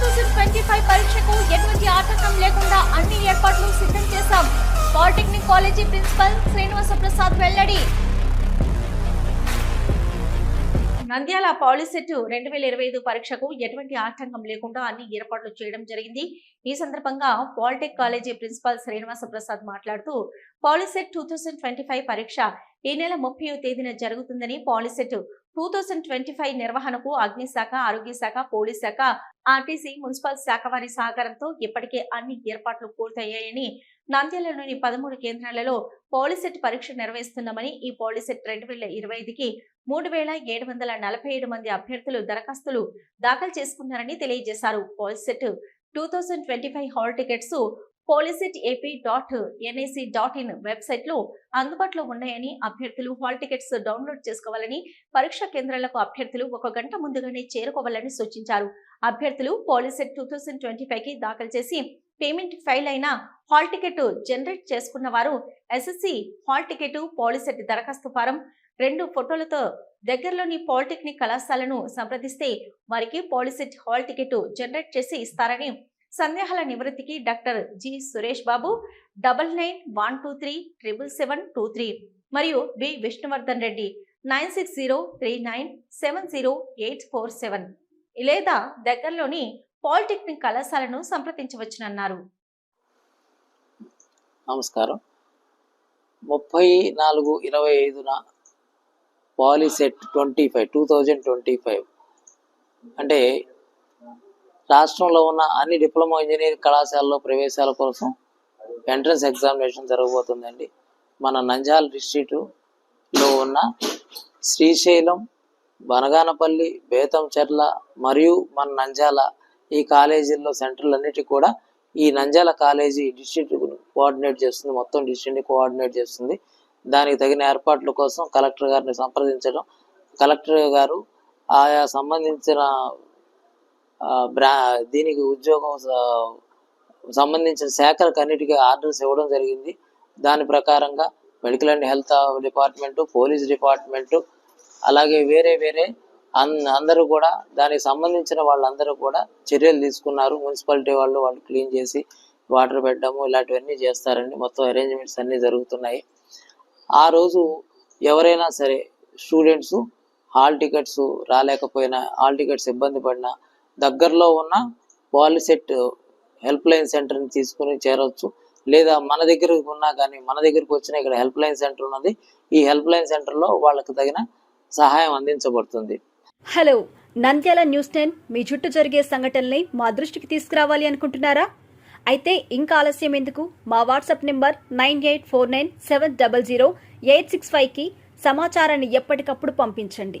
Thousand twenty five పరీక్షకు ఎటువంటి ఆటంకం లేకుండా అన్ని ఏర్పాట్లు సిద్ధం చేశాం. Polytechnic college principal Srinivasa Prasad వెల్లడి. నంద్యాల పాలిసెట్ రెండు వేల ఇరవై ఐదు పరీక్షకు ఎటువంటి ఆటంకం లేకుండా అన్ని ఏర్పాట్లు చేయడం జరిగింది. ఈ సందర్భంగా polytech college principal Srinivasa Prasad మాట్లాడుతూ POLYCET two thousand twenty five పరీక్ష ఈ నెల ముప్పై తేదీన జరుగుతుందని POLYCET two thousand twenty five నిర్వహణకు అగ్నిశాఖ ఆరోగ్య శాఖ పోలీస్ శాఖ ఆర్టీసీ మున్సిపల్ శాఖ వారి సహకారంతో ఇప్పటికే అన్ని ఏర్పాట్లు పూర్తయ్యాయని నంద్యాలలోని పదమూడు కేంద్రాలలో పోలీసెట్ పరీక్ష నిర్వహిస్తున్నామని ఈ పోలీసెట్ రెండు వేల ఇరవై ఐదుకి మూడు వేల ఏడు వందల నలభై ఏడు మంది అభ్యర్థులు దరఖాస్తులు దాఖలు చేసుకున్నారని తెలియజేశారు. POLYCET two thousand twenty five hall tickets POLYCET AP dot NIC dot in వెబ్సైట్లో అందుబాటులో ఉన్నాయని అభ్యర్థులు హాల్ టికెట్స్ డౌన్లోడ్ చేసుకోవాలని పరీక్షా కేంద్రాలకు అభ్యర్థులు ఒక గంట ముందుగానే చేరుకోవాలని సూచించారు. అభ్యర్థులు పోలీసెట్ టూ థౌసండ్ ట్వంటీ ఫైవ్కి దాఖలు చేసి పేమెంట్ ఫైల్ అయిన హాల్ టికెట్ జనరేట్ చేసుకున్న వారు ఎస్ఎస్సి హాల్ టికెట్ పాలిసెట్ దరఖాస్తు ఫారం రెండు ఫోటోలతో దగ్గరలోని పాలిటెక్నిక్ కళాశాలను సంప్రదిస్తే వారికి పాలిసెట్ హాల్ టికెట్ జనరేట్ చేసి ఇస్తారని సందేహాల నివృత్తికి doctor G Suresh Babu double nine one two three triple seven two three మరియు B Vishnuvardhan Reddy nine six zero three nine seven zero eight four seven లేదా దగ్గరలోని polytechnic కళాశాలను సంప్రదించవచ్చునన్నారు. నమస్కారం. ముప్పై నాలుగు ఇరవై ఐదున POLYCET twenty five two thousand twenty five అంటే రాష్ట్రంలో ఉన్న అన్ని డిప్లొమా ఇంజనీరింగ్ కళాశాలలో ప్రవేశాల కోసం ఎంట్రన్స్ ఎగ్జామినేషన్ జరగబోతుందండి. మన నంజాల్ డిస్ట్రిక్ట్లో ఉన్న శ్రీశైలం బనగానపల్లి బేతంచెర్ల మరియు మన నంజాల ఈ కాలేజీల్లో సెంటర్లు అన్నిటి కూడా ఈ నంజాల కాలేజీ డిస్ట్రిక్ట్ కోఆర్డినేట్ చేస్తుంది. మొత్తం డిస్ట్రిక్ట్ని కోఆర్డినేట్ చేస్తుంది. దానికి తగిన ఏర్పాట్ల కోసం కలెక్టర్ గారిని సంప్రదించడం కలెక్టర్ గారు ఆయా సంబంధించిన బ్రా దీనికి ఉద్యోగం సంబంధించిన శాఖలకు అన్నిటికీ ఆర్డర్స్ ఇవ్వడం జరిగింది. దాని ప్రకారంగా medical and health department police department అలాగే వేరే వేరే అన్ అందరూ కూడా దానికి సంబంధించిన వాళ్ళందరూ కూడా చర్యలు తీసుకున్నారు. మున్సిపాలిటీ వాళ్ళు వాళ్ళు క్లీన్ చేసి వాటర్ పెట్టడము ఇలాంటివన్నీ చేస్తారండి మొత్తం అరేంజ్మెంట్స్ అన్నీ జరుగుతున్నాయి. ఆ రోజు ఎవరైనా సరే స్టూడెంట్స్ హాల్ టికెట్స్ రాలేకపోయినా హాల్ టికెట్స్ ఇబ్బంది పడినా దగ్గరలో ఉన్న పాలిసెట్ హెల్ప్ లైన్ సెంటర్ని తీసుకుని చేరవచ్చు లేదా మన దగ్గరకు ఉన్నా కానీ మన దగ్గరకు వచ్చిన ఇక్కడ హెల్ప్ లైన్ సెంటర్ ఉన్నది. ఈ హెల్ప్ లైన్ సెంటర్లో వాళ్ళకి తగిన సహాయం అందించబడుతుంది. హలో నంద్యాల న్యూస్ టెన్ మీ చుట్టూ జరిగే సంఘటనల్ని మా దృష్టికి తీసుకురావాలి అనుకుంటున్నారా? అయితే ఇంకా ఆలస్యం ఎందుకు? మా WhatsApp number nine eight four nine seven double zero eight six ఫైవ్కి సమాచారాన్ని ఎప్పటికప్పుడు పంపించండి.